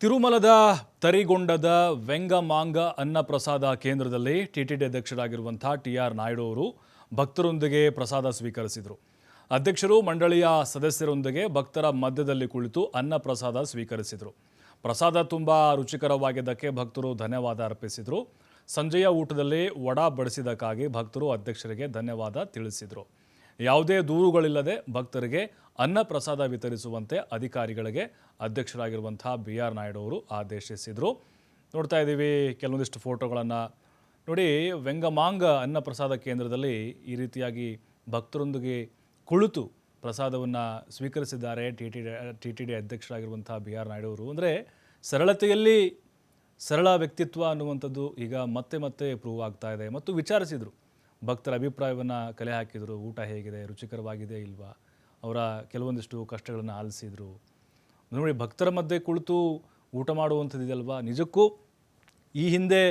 ತಿರುಮಲದ ತರಿಗೊಂಡದ ವೆಂಗಮಾಂಗ ಅನ್ನಪ್ರಸಾದ ಕೇಂದ್ರದಲ್ಲಿ ಟಿಟಿಡಿ ಅಧ್ಯಕ್ಷರಾಗಿರುವಂಥ ಟಿ ಆರ್ ನಾಯ್ಡು ಅವರು ಭಕ್ತರೊಂದಿಗೆ ಪ್ರಸಾದ ಸ್ವೀಕರಿಸಿದರು. ಅಧ್ಯಕ್ಷರು ಮಂಡಳಿಯ ಸದಸ್ಯರೊಂದಿಗೆ ಭಕ್ತರ ಮಧ್ಯದಲ್ಲಿ ಕುಳಿತು ಅನ್ನ ಪ್ರಸಾದ ಸ್ವೀಕರಿಸಿದರು. ಪ್ರಸಾದ ತುಂಬ ರುಚಿಕರವಾಗಿದ್ದಕ್ಕೆ ಭಕ್ತರು ಧನ್ಯವಾದ ಅರ್ಪಿಸಿದರು. ಸಂಜೆಯ ಊಟದಲ್ಲಿ ವಡಾ ಬಡಿಸಿದ್ದಕ್ಕಾಗಿ ಭಕ್ತರು ಅಧ್ಯಕ್ಷರಿಗೆ ಧನ್ಯವಾದ ತಿಳಿಸಿದರು. ಯಾವುದೇ ದೂರುಗಳಿಲ್ಲದೆ ಭಕ್ತರಿಗೆ ಅನ್ನ ಪ್ರಸಾದ ವಿತರಿಸುವಂತೆ ಅಧಿಕಾರಿಗಳಿಗೆ ಅಧ್ಯಕ್ಷರಾಗಿರುವಂಥ ಬಿ ಆರ್ ನಾಯ್ಡು ಅವರು ಆದೇಶಿಸಿದರು. ನೋಡ್ತಾ ಇದ್ದೀವಿ ಕೆಲವೊಂದಿಷ್ಟು ಫೋಟೋಗಳನ್ನು. ನೋಡಿ ವೆಂಗಮಾಂಗ ಅನ್ನ ಪ್ರಸಾದ ಕೇಂದ್ರದಲ್ಲಿ ಈ ರೀತಿಯಾಗಿ ಭಕ್ತರೊಂದಿಗೆ ಕುಳಿತು ಪ್ರಸಾದವನ್ನು ಸ್ವೀಕರಿಸಿದ್ದಾರೆ T T T T D ಅಧ್ಯಕ್ಷರಾಗಿರುವಂಥ B R Naidu ಅವರು. ಅಂದರೆ ಸರಳತೆಯಲ್ಲಿ ಸರಳ ವ್ಯಕ್ತಿತ್ವ ಅನ್ನುವಂಥದ್ದು ಈಗ ಮತ್ತೆ ಮತ್ತೆ ಪ್ರೂವ್ ಆಗ್ತಾ ಇದೆ. ಮತ್ತು ವಿಚಾರಿಸಿದರು. ಭಕ್ತರ ಅಭಿಪ್ರಾಯವನ್ನು ಕಲೆ ಹಾಕಿದರು, ಊಟ ಹೇಗಿದೆ, ರುಚಿಕರವಾಗಿದೆ ಇಲ್ವಾ? ಅವರ ಕೆಲವೊಂದಿಷ್ಟು ಕಷ್ಟಗಳನ್ನು ಆಲಿಸಿದರು. ನೋಡಿ, ಭಕ್ತರ ಮಧ್ಯೆ ಕುಳಿತು ಊಟ ಮಾಡುವಂಥದ್ದಿದೆಯಲ್ವಾ ನಿಜಕ್ಕೂ ಈ ಹಿಂದೆ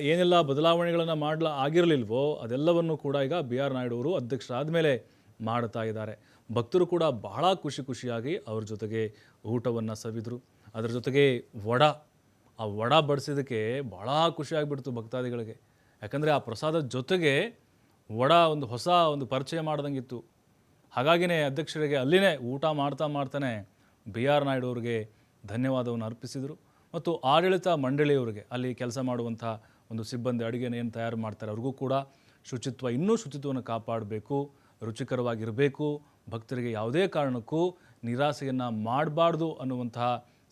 ಏನೆಲ್ಲ ಬದಲಾವಣೆಗಳನ್ನು ಮಾಡಲ, ಆಗಿರಲಿಲ್ವೋ, ಅದೆಲ್ಲವನ್ನು ಕೂಡ ಈಗ ಬಿ ಆರ್ ನಾಯ್ಡು ಅವರು ಅಧ್ಯಕ್ಷರಾದ ಮೇಲೆ ಮಾಡ್ತಾ ಇದ್ದಾರೆ. ಭಕ್ತರು ಕೂಡ ಬಹಳ ಖುಷಿ ಖುಷಿಯಾಗಿ ಅವ್ರ ಜೊತೆಗೆ ಊಟವನ್ನು ಸವಿದ್ರು. ಅದರ ಜೊತೆಗೆ ವಡ, ಆ ವಡ ಬಡಿಸಿದ್ದಕ್ಕೆ ಭಾಳ ಖುಷಿಯಾಗಿಬಿಡ್ತು ಭಕ್ತಾದಿಗಳಿಗೆ. ಯಾಕಂದರೆ ಆ ಪ್ರಸಾದದ ಜೊತೆಗೆ ವಡ ಒಂದು ಹೊಸ ಒಂದು ಪರಿಚಯ ಮಾಡ್ದಂಗಿತ್ತು. ಹಾಗಾಗಿನೇ ಅಧ್ಯಕ್ಷರಿಗೆ ಅಲ್ಲಿನೇ ಊಟ ಮಾಡ್ತಾ ಮಾಡ್ತಾನೆ ಬಿ ಆರ್ ನಾಯ್ಡು ಅವರಿಗೆ ಧನ್ಯವಾದವನ್ನು ಅರ್ಪಿಸಿದರು. ಮತ್ತು ಆಡಳಿತ ಮಂಡಳಿಯವರಿಗೆ ಅಲ್ಲಿ ಕೆಲಸ ಮಾಡುವಂಥ ಒಂದು ಸಿಬ್ಬಂದಿ ಅಡುಗೆನ ಏನು ತಯಾರು ಮಾಡ್ತಾರೆ ಅವ್ರಿಗೂ ಕೂಡ ಶುಚಿತ್ವ, ಇನ್ನೂ ಶುಚಿತ್ವವನ್ನು ಕಾಪಾಡಬೇಕು, ರುಚಿಕರವಾಗಿರಬೇಕು, ಭಕ್ತರಿಗೆ ಯಾವುದೇ ಕಾರಣಕ್ಕೂ ನಿರಾಸೆಯನ್ನು ಮಾಡಬಾರ್ದು ಅನ್ನುವಂತಹ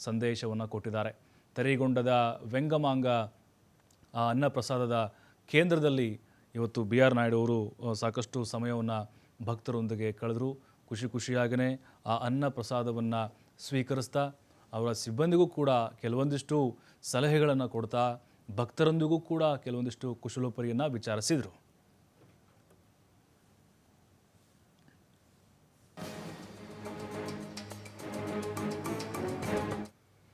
ಸಂದೇಶವನ್ನು ಕೊಟ್ಟಿದ್ದಾರೆ. ತೆರೆಗೊಂಡದ ವೆಂಗಮಾಂಗ ಅನ್ನಪ್ರಸಾದದ ಅನ್ನ ಪ್ರಸಾದದ ಕೇಂದ್ರದಲ್ಲಿ ಇವತ್ತು ಬಿ ಆರ್ ನಾಯ್ಡು ಅವರು ಸಾಕಷ್ಟು ಸಮಯವನ್ನು ಭಕ್ತರೊಂದಿಗೆ ಕಳೆದರು. ಖುಷಿ ಖುಷಿಯಾಗೇ ಆ ಅನ್ನ ಪ್ರಸಾದವನ್ನು ಸ್ವೀಕರಿಸ್ತಾ, ಅವರ ಸಿಬ್ಬಂದಿಗೂ ಕೂಡ ಕೆಲವೊಂದಿಷ್ಟು ಸಲಹೆಗಳನ್ನು ಕೊಡ್ತಾ, ಭಕ್ತರೊಂದಿಗೂ ಕೂಡ ಕೆಲವೊಂದಿಷ್ಟು ಕುಶಲೋಪರಿಯನ್ನು ವಿಚಾರಿಸಿದರು.